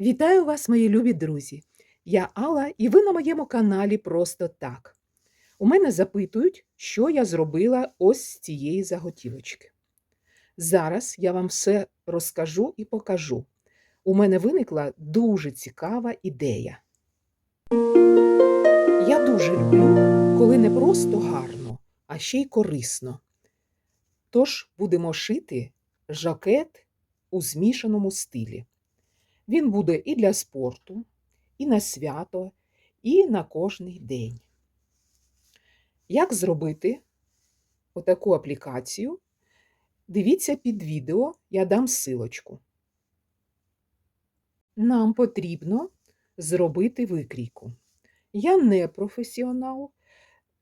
Вітаю вас, мої любі друзі! Я Алла, і ви на моєму каналі Просто так. У мене запитують, що я зробила ось з цієї заготівочки. Зараз я вам все розкажу і покажу. У мене виникла дуже цікава ідея. Я дуже люблю, коли не просто гарно, а ще й корисно. Тож будемо шити жакет у змішаному стилі. Він буде і для спорту, і на свято, і на кожний день. Як зробити отаку аплікацію? Дивіться під відео, я дам силочку. Нам потрібно зробити викрійку. Я не професіонал,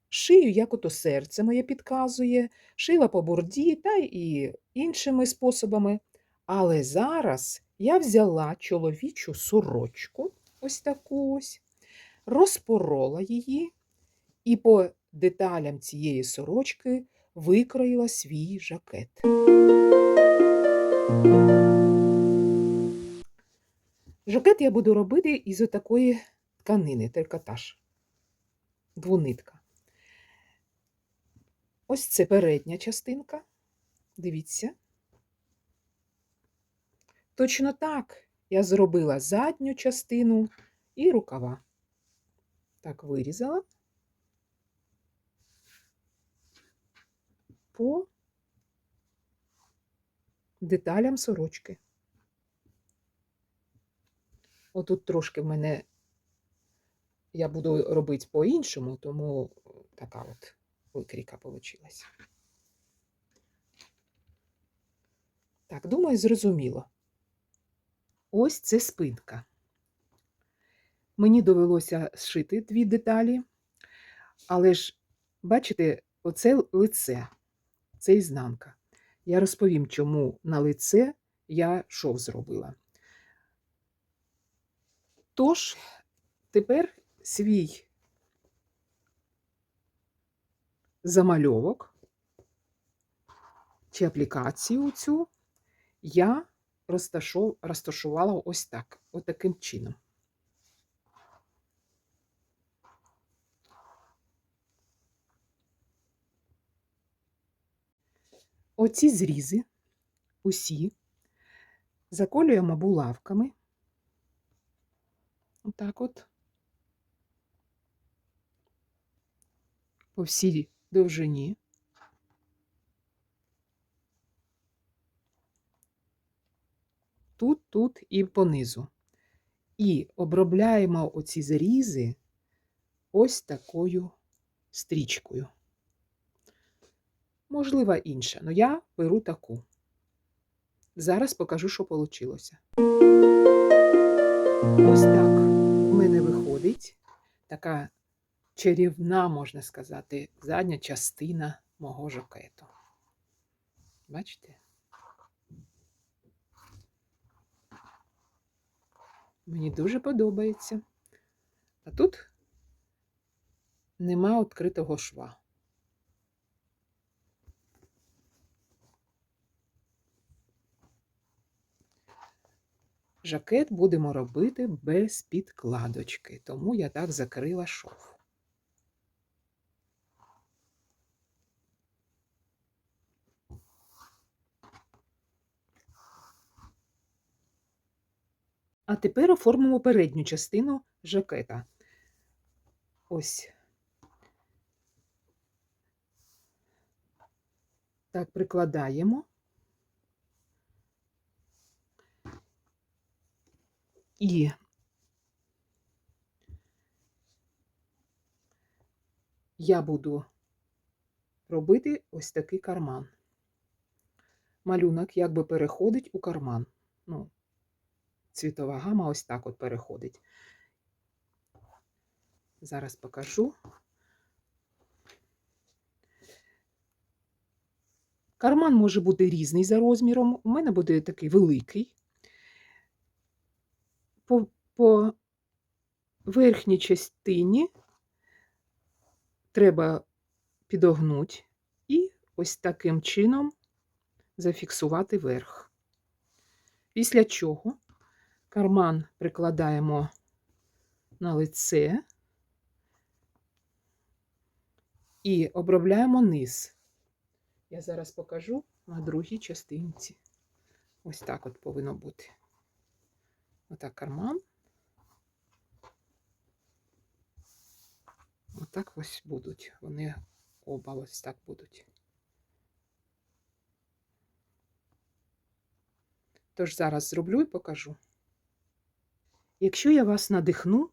шию, як ото серце моє підказує, шила по борді та і іншими способами. Але зараз я взяла чоловічу сорочку, ось таку ось, розпорола її і по деталям цієї сорочки викроїла свій жакет. Жакет я буду робити із отакої тканини, трикотаж, двунитка. Ось це передня частинка. Дивіться. Точно так я зробила задню частину і рукава. Так, вирізала по деталям сорочки. Отут трошки в мене я буду робити по-іншому, тому така от викрійка вийшла. Так, думаю, зрозуміло. Ось це спинка. Мені довелося зшити дві деталі, але ж, бачите, оце лице, це ізнанка. Я розповім, чому на лице я шов зробила. Тож, тепер свій замальовок чи аплікацію цю я розташувала ось так, ось таким чином. Оці зрізи усі заколюємо булавками. Отак от по всій довжині. Тут, тут і понизу. І обробляємо оці зарізи ось такою стрічкою. Можливо, інша, але я беру таку. Зараз покажу, що вийшло. Ось так в мене виходить така чарівна, можна сказати, задня частина мого жакету. Бачите? Мені дуже подобається. А тут нема відкритого шва. Жакет будемо робити без підкладочки, тому я так закрила шов. А тепер оформимо передню частину жакета. Ось. Так, прикладаємо. І я буду робити ось такий карман. Малюнок якби переходить у карман. Ну, цвітова гама ось так от переходить. Зараз покажу. Карман може бути різний за розміром. У мене буде такий великий. По, по верхній частині треба підогнути і ось таким чином зафіксувати верх. Після чого Карман прикладаємо на лице і обробляємо низ. Я зараз покажу на другій частинці. Ось так от повинно бути. Отак карман. Отак ось будуть. Вони оба ось так будуть. Тож зараз зроблю і покажу. Якщо я вас надихну,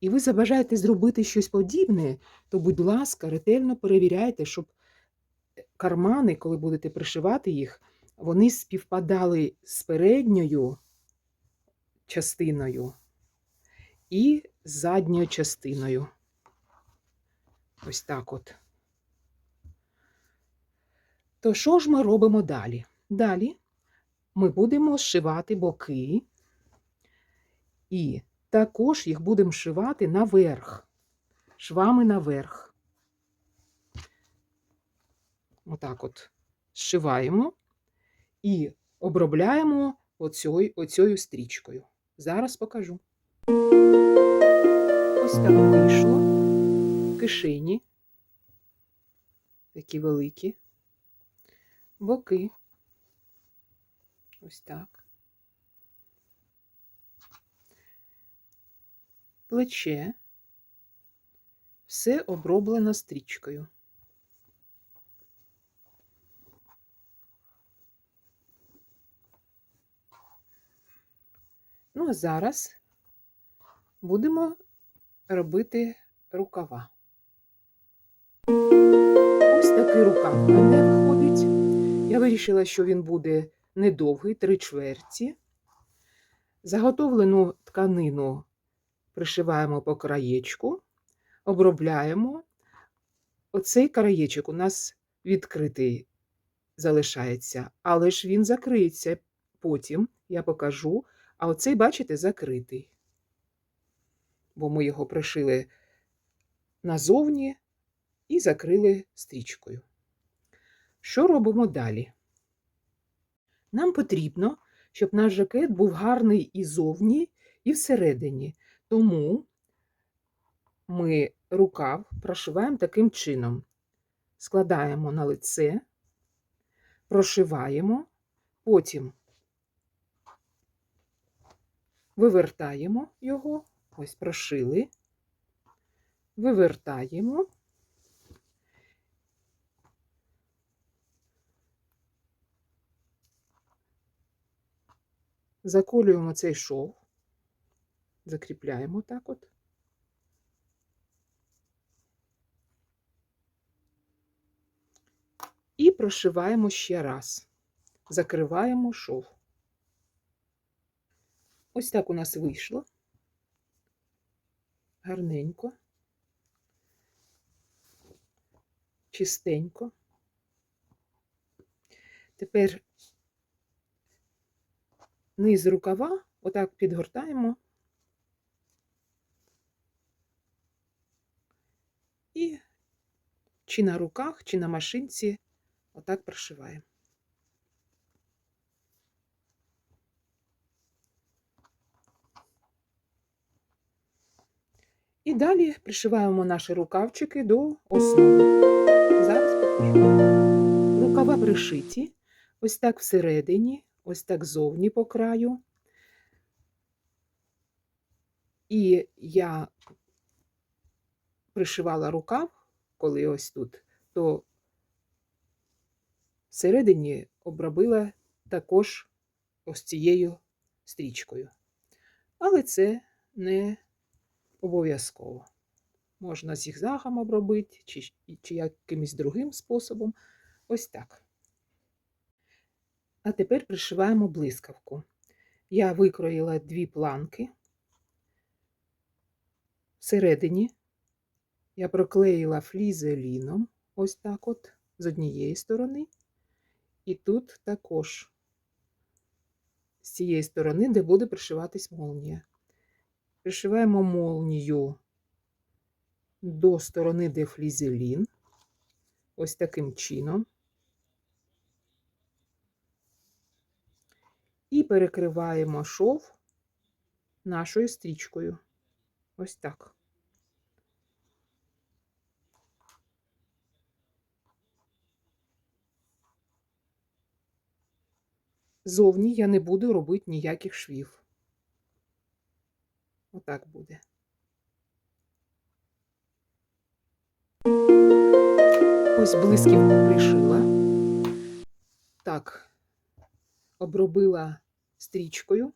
і ви забажаєте зробити щось подібне, то, будь ласка, ретельно перевіряйте, щоб кармани, коли будете пришивати їх, вони співпадали з передньою частиною і задньою частиною. Ось так от. То що ж ми робимо далі? Далі ми будемо зшивати боки і також їх будемо шивати наверх, швами наверх. Отак от зшиваємо і обробляємо оцею, оцею стрічкою. Зараз покажу. Ось так вийшло. Кишені. Такі великі. Боки. Ось так. Плече. Все оброблено стрічкою. Ну, а зараз будемо робити рукава. Ось такий рукав в мене виходить. Я вирішила, що він буде недовгий, три чверті. Заготовлену тканину пришиваємо по краєчку, обробляємо. Оцей краєчок у нас відкритий залишається, але ж він закриється потім, я покажу. А оцей, бачите, закритий. Бо ми його пришили назовні і закрили стрічкою. Що робимо далі? Нам потрібно, щоб наш жакет був гарний і зовні, і всередині. Тому ми рукав прошиваємо таким чином. Складаємо на лице, прошиваємо, потім вивертаємо його, ось прошили, вивертаємо. Заколюємо цей шов, закріпляємо так от. І прошиваємо ще раз, закриваємо шов. Ось так у нас вийшло. Гарненько, чистенько. Тепер низ рукава отак підгортаємо і чи на руках, чи на машинці отак прошиваємо. І далі пришиваємо наші рукавчики до основи. Зараз покажу. Рукава пришиті, ось так всередині, ось так зовні по краю. І я пришивала рукав, коли ось тут, то всередині обробила також ось цією стрічкою. Але це не обов'язково. Можна зігзагом обробити, чи, чи якимось другим способом. Ось так. А тепер пришиваємо блискавку. Я викроїла дві планки. Всередині я проклеїла флізеліном, ось так от, з однієї сторони, і тут також з цієї сторони, де буде пришиватись молнія. Пришиваємо молнію до сторони, де флізелін, ось таким чином. І перекриваємо шов нашою стрічкою. Ось так. Зовні я не буду робити ніяких швів. Отак буде. Ось блисківку пришила. Так, обробила стрічкою.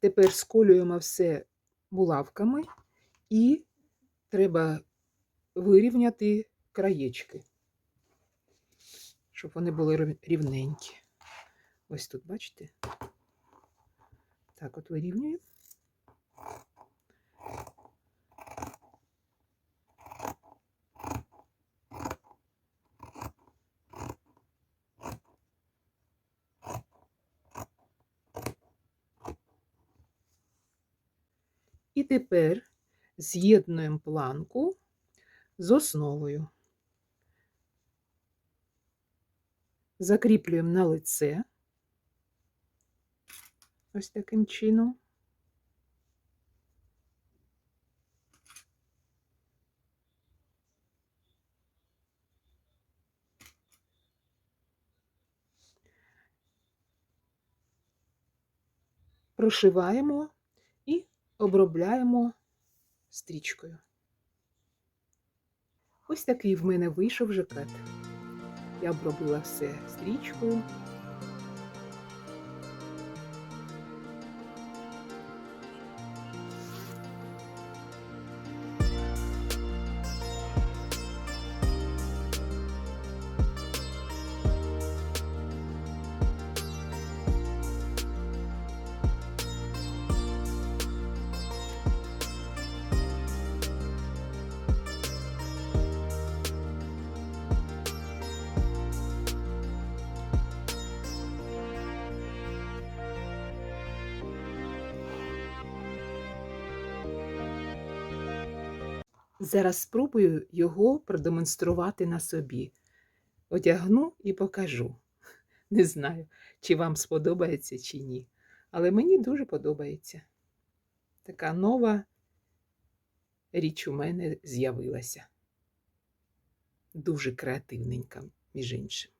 Тепер сколюємо все булавками і треба вирівняти краєчки, щоб вони були рівненькі. Ось тут, бачите? Так, от вирівнюю. І тепер з'єднуємо планку з основою. Закріплюємо на лице. Ось таким чином. Прошиваємо і обробляємо стрічкою. Ось такий в мене вийшов жакет. Я обробила все стрічкою. Зараз спробую його продемонструвати на собі. Одягну і покажу. Не знаю, чи вам сподобається, чи ні. Але мені дуже подобається. Така нова річ у мене з'явилася. Дуже креативненька, між іншим.